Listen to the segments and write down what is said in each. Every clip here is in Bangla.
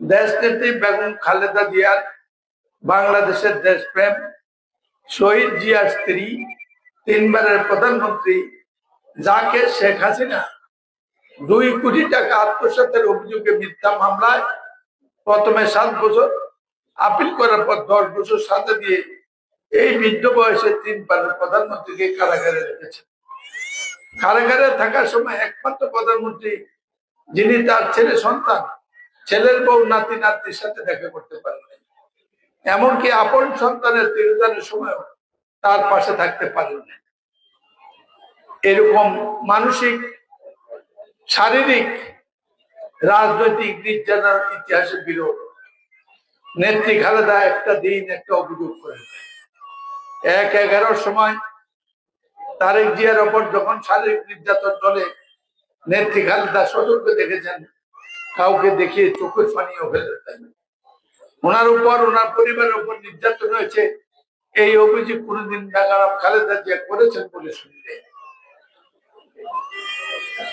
দেশ নেত্রী বেগম খালেদা জিয়ার বাংলাদেশের দেশপ্রেম, শহীদ জিয়ার স্ত্রী, তিনবারের প্রধানমন্ত্রী যাকে শেখ হাসিনা দুই কোটি টাকা আত্মসাতের অভিযোগে মিথ্যা মামলায় প্রথমে সাত বছর আপিল করার পর দশ বছর সাথে দিয়ে এই বৃদ্ধ বয়সে তিনবারের প্রধানমন্ত্রীকে কারাগারে রেখেছে কারাগারে থাকার সময় একমাত্র প্রধানমন্ত্রী যিনি তার ছেলে সন্তান ছেলের বউ, নাতি নাতির সাথে দেখা করতে পারেন এমনকি আপন সন্তানের তিরোধানের সময়ও তার পাশে থাকতে পারেন না এরকম মানসিক, শারীরিক, রাজনৈতিক নির্যাতনের ইতিহাসের বিরোধ। নেত্রী খালেদা একটা দিন একটা অভিযোগ করেন এক এগারোর সময় তারেক জিয়ার ওপর যখন শারীরিক নির্যাতন চলে, নেত্রী খালেদা সতর্ক দেখেছেন। কাউকে দেখিয়ে চোখের পানিও ফেলে ওনার উপর, ওনার পরিবারের উপর নির্যাতন হয়েছে। এই অভিযোগ কোনোদিন বেগারাম খালেদা জিয়া করেছেন বলে শুনলে।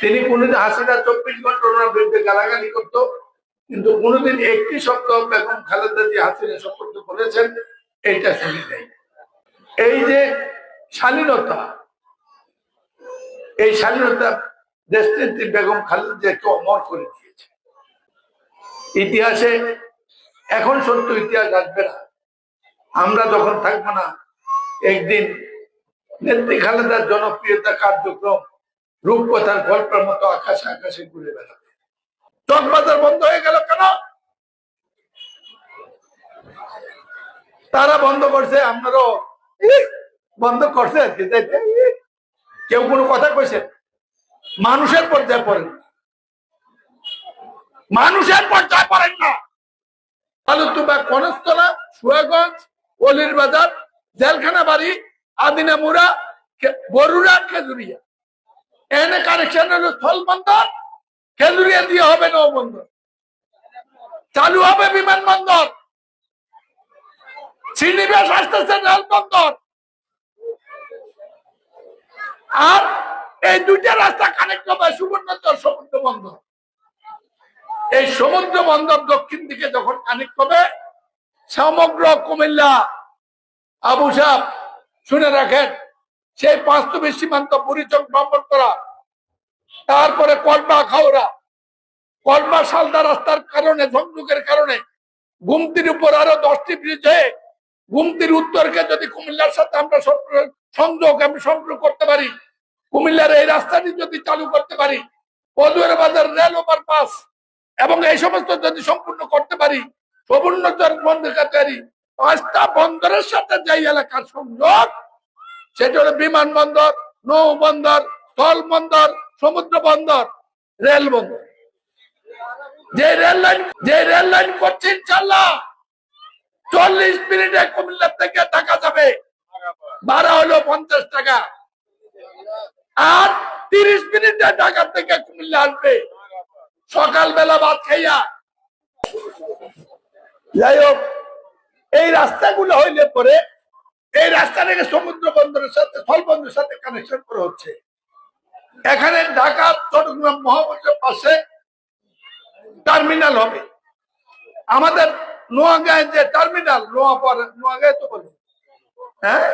তিনি কোনোদিন হাসিনা চব্বিশ ঘণ্টা ওনার বিরুদ্ধে গালাগালি করতো, কিন্তু কোনোদিন একটি সপ্তাহ বেগম খালেদা জিয়া হাসিনা সম্পর্কে বলেছেন, এইটা শুনি নাই। এই যে শালীনতা, এই স্বাধীনতা দেশনেত্রী বেগম খালেদা জিয়াকে অমর করে দিয়েছে ইতিহাসে এখন সত্য ইতিহাস আসবে না। আমরা যখন থাকব না, একদিন নেত্রী খালেদার জনপ্রিয়তা কার্যক্রম, রূপকথার গল্পের মতো আকাশে আকাশে ঘুরে বেড়াবে। চকবাজার বন্ধ হয়ে গেল কেন? তারা বন্ধ করছে, আপনারও বন্ধ করছে আর কেউ কোনো কথা কইছে? মানুষের পর্যায়ে পড়েন। না। মানুষের পর্যায়ে পড়েন না। আলুতুবা কনস্তলা, সুয়াগঞ্জ, অলির বাজার, জেলখানা বাড়ি, আদিনা মুরা কে- বরুড়া, খেজুরিয়া। এনে কানেকশন হলো স্থল বন্দর, খেজুরিয়া দিয়ে হবে নৌ বন্দর চালু হবে বিমানবন্দর। শ্রীনিবাস আসতেছে রেল বন্দর আর এই দুইটা রাস্তা কানেক্ট হবে সুবর্ণচর সমুদ্র বন্দর। এই সমুদ্র বন্দর দক্ষিণ দিকে যখন কানেক্ট হবে, সমগ্র কুমিল্লা, আবু সাহ শুনে রাখেন, সেই বাস্তবে সীমান্ত পরিচক ভ্রমণ করা, তারপরে কলমা খাওড়া কলমা, সালদা রাস্তার কারণে সংযোগের কারণে, গুমতির উপর আরও দশটি ব্রিজ হয়ে, গুমতির উত্তরকে যদি কুমিল্লার সাথে আমরা সংযোগ আমি সংযোগ করতে পারি, কুমিল্লার এই রাস্তাটি যদি চালু করতে পারি পদুয়ার বাজার রেল ওভারপাস এবং এই সমস্ত যদি সম্পূর্ণ করতে পারি সমুন্নতর বন্দর পাঁচটা বন্দরের সাথে যে এলাকার সংযোগ, সেটা হলো বিমানবন্দর নৌ বন্দর, স্থল বন্দর, সমুদ্র বন্দর, রেল বন্দর। যে রেল লাইন, যে রেল লাইন করছে ইনশাল্লাহ চল্লিশ মিনিটে কুমিল্লা থেকে ঢাকা যাবে। ভাড়া হলো পঞ্চাশ টাকা। আর তিরিশ মিনিটে ঢাকা থেকে কুমিল্লা আসবে। সকালবেলা ভাত খাইয়া। যাই হোক, এই রাস্তাগুলো হইলে পরে এই রাস্তাটাকে সমুদ্র বন্দরের সাথে, স্থল বন্দরের সাথে কানেকশন করা হচ্ছে। এখানে ঢাকা, চট্টগ্রাম মহাবন্দরের পাশে টার্মিনাল হবে। আমাদের নোয়াগাঁয় যে টার্মিনাল নোয়াপার নোয়াগাঁয় তো বলে। হ্যাঁ?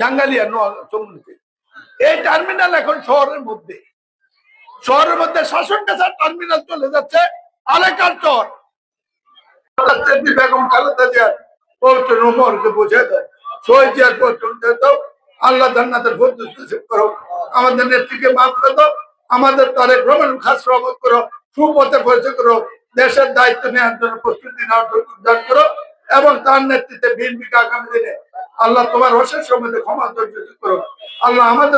জাঙ্গালিয়া, নোয়া চমুনিতে এই টার্মিনাল এখন শহরের মধ্যে। মধ্যে শাসন টার্মিনাল চলে যাচ্ছে। আলেকার চর। বেগম খালেদা জিয়ার পবিত্র নোমরকে বুঝে দেয়। শহীদ জিয়ার পবিত্র দাও আল্লাহ জান্নাতের করো। আমাদের নেত্রীকে মাফ করে দাও। আমাদের খাস করো। সুপথে পরিচয় করো। দেশের দায়িত্ব নেওয়ার জন্য প্রস্তুতি নেওয়ার উদ্ধার করো। এবং তার নেতৃত্বে বিএনপিকে আগামী দিনে আল্লাহ তোমার অশেষ সময় ক্ষমা করো। আল্লাহ আমাদের